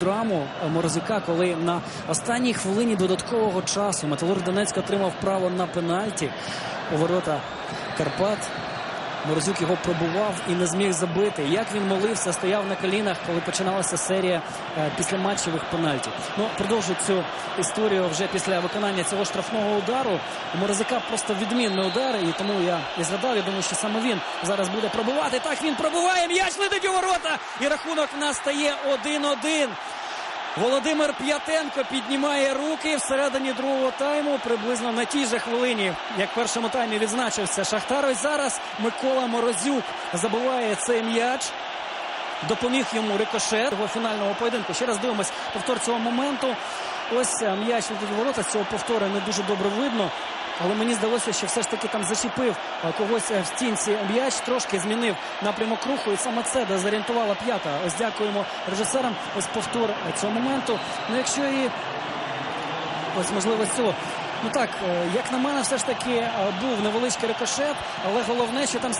Драму Морозика, коли на останній хвилині додаткового часу Металург Донецьк отримав право на пенальті у ворота Карпат. Морозюк його пробував і не зміг забити. Як він молився, стояв на колінах, коли починалася серія е, післяматчевих пенальтів. Ну, продовжую цю історію вже після виконання цього штрафного удару. У Морозюка просто відмінний удар, і тому я і згадав. Я думаю, що саме він зараз буде пробувати. Так він пробуває. М'яч летить у ворота. І рахунок в нас стає 1-1. Володимир П'ятенко піднімає руки всередині другого тайму, приблизно на тій же хвилині, як в першому таймі відзначився Шахтар. Ось зараз Микола Морозюк забуває цей м'яч. Допоміг йому рикошет його фінального поєдинку. Ще раз дивимось повтор цього моменту. Ось е, м'яч від ворота. Цього повтору не дуже добре видно. Але мені здалося, що все ж таки там зачепив е, когось е, в стінці м'яч, трошки змінив напрямок руху. І саме це дезорієнтувала п'ята. Ось дякуємо режисерам. Ось повтор цього моменту. Ну якщо і ось можливо цього. Ну так, е, як на мене, все ж таки був невеличкий рикошет, але головне, що там